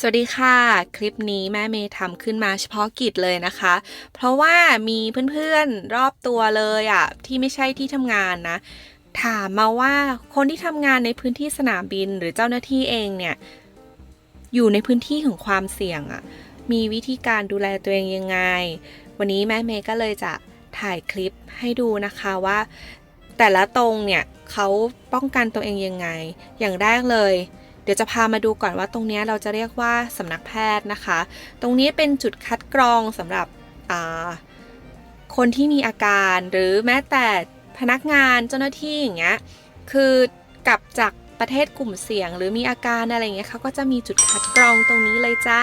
สวัสดีค่ะ คลิปนี้แม่เมย์ทำขึ้นมาเฉพาะกิจเลยนะคะ เพราะว่ามีเพื่อนๆรอบตัวเลยอะ่ะที่ไม่ใช่ที่ทำงานนะ ถามมาว่าคนที่ทำงานในพื้นที่สนามบินหรือเจ้าหน้าที่เองเนี่ย อยู่ในพื้นที่ของความเสี่ยงอะ่ะ มีวิธีการดูแลตัวเองยังไง วันนี้แม่เมย์ก็เลยจะถ่ายคลิปให้ดูนะคะว่า แต่ละตรงเนี่ยเขาป้องกันตัวเองยังไง อย่างแรกเลย ดี๋ยวจะพามาดูก่อนว่าตรงนี้เราจะเรียกว่าสำนักแพทย์นะคะ ตรงนี้เป็นจุดคัดกรองสำหรับคนที่มีอาการหรือแม้แต่พนักงานเจ้าหน้าที่อย่างเงี้ยคือกลับจากประเทศกลุ่มเสี่ยง หรือมีอาการอะไรเงี้ยเขาก็จะมีจุดคัดกรองตรงนี้เลยจ้า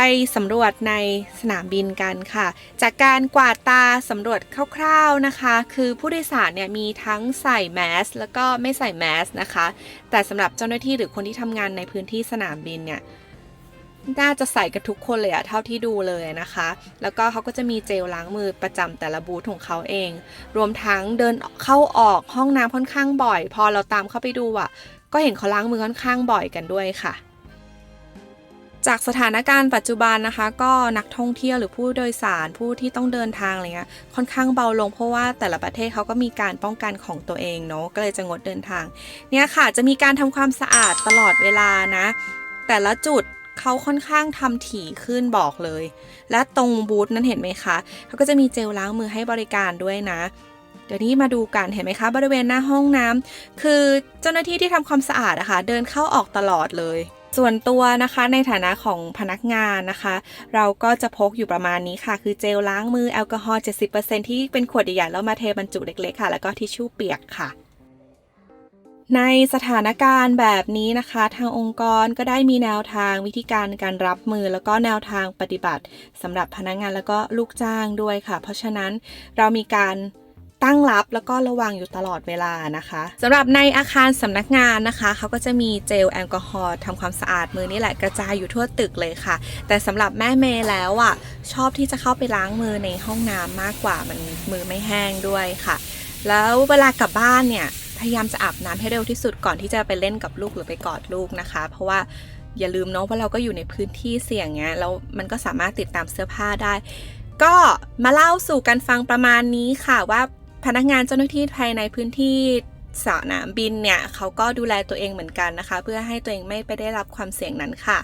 ไปสำรวจในสนามบินกันค่ะ จากการกวาดตาสำรวจคร่าวๆนะคะ คือผู้โดยสารเนี่ยมีทั้งใส่แมสแล้วก็ไม่ใส่แมสนะคะ แต่สำหรับเจ้าหน้าที่หรือคนที่ทำงานในพื้นที่สนามบินเนี่ยน่าจะใส่กันทุกคนเลยอะเท่าที่ดูเลยนะคะ แล้วก็เขาก็จะมีเจลล้างมือประจำแต่ละบูธของเขาเอง รวมทั้งเดินเข้าออกห้องน้ำค่อนข้างบ่อย พอเราตามเข้าไปดูอะก็เห็นเขาล้างมือค่อนข้างบ่อยกันด้วยค่ะ จากสถานการณ์ปัจจุบันนะคะ ก็นักท่องเที่ยวหรือผู้โดยสารผู้ที่ต้องเดินทางอะไรเงี้ยค่อนข้างเบาลงเพราะว่าแต่ละประเทศเขาก็มีการป้องกันของตัวเองเนาะก็เลยจะงดเดินทางเนี่ยค่ะจะมีการทำความสะอาดตลอดเวลานะ แต่ละจุดเขาค่อนข้างทำถี่ขึ้นบอกเลย และตรงบูธนั้นเห็นไหมคะเขาก็จะมีเจลล้างมือให้บริการด้วยนะ เดี๋ยวนี้มาดูกันเห็นไหมคะ บริเวณหน้าห้องน้ำคือเจ้าหน้าที่ที่ทำความสะอาดอะคะ่ะเดินเข้าออกตลอดเลย ส่วนตัวนะคะในฐานะของพนักงานนะคะ เราก็จะพกอยู่ประมาณนี้ค่ะ คือเจลล้างมือแอลกอฮอล์70%ที่เป็นขวดใหญ่ๆแล้วมาเทบรรจุเล็กๆค่ะ แล้วก็ทิชชู่เปียกค่ะในสถานการณ์แบบนี้นะคะ ทางองค์กรก็ได้มีแนวทางวิธีการการรับมือ แล้วก็แนวทางปฏิบัติสำหรับพนักงานแล้วก็ลูกจ้างด้วยค่ะ เพราะฉะนั้นเรามีการ ตั้งรับแล้วก็ระวังอยู่ตลอดเวลานะคะสำหรับในอาคารสำนักงานนะคะเขาก็จะมีเจลแอลกอฮอล์ทำความสะอาดมือนี่แหละกระจายอยู่ทั่วตึกเลยค่ะ แต่สำหรับแม่เมย์แล้วอะชอบที่จะเข้าไปล้างมือในห้องน้ำมากกว่ามันมือไม่แห้งด้วยค่ะ แล้วเวลากลับบ้านเนี่ยพยายามจะอาบน้ำให้เร็วที่สุดก่อนที่จะไปเล่นกับลูกหรือไปกอดลูกนะคะ เพราะว่าอย่าลืมเนาะว่าเราก็อยู่ในพื้นที่เสี่ยงเงี้ยแล้วมันก็สามารถติดตามเสื้อผ้าได้ ก็มาเล่าสู่กันฟังประมาณนี้ค่ะว่า พนักงานเจ้าหน้าที่ภายในพื้นที่สนามบินเนี่ยเขาก็ดูแลตัวเองเหมือนกันนะคะ เพื่อให้ตัวเองไม่ไปได้รับความเสี่ยงนั้นค่ะ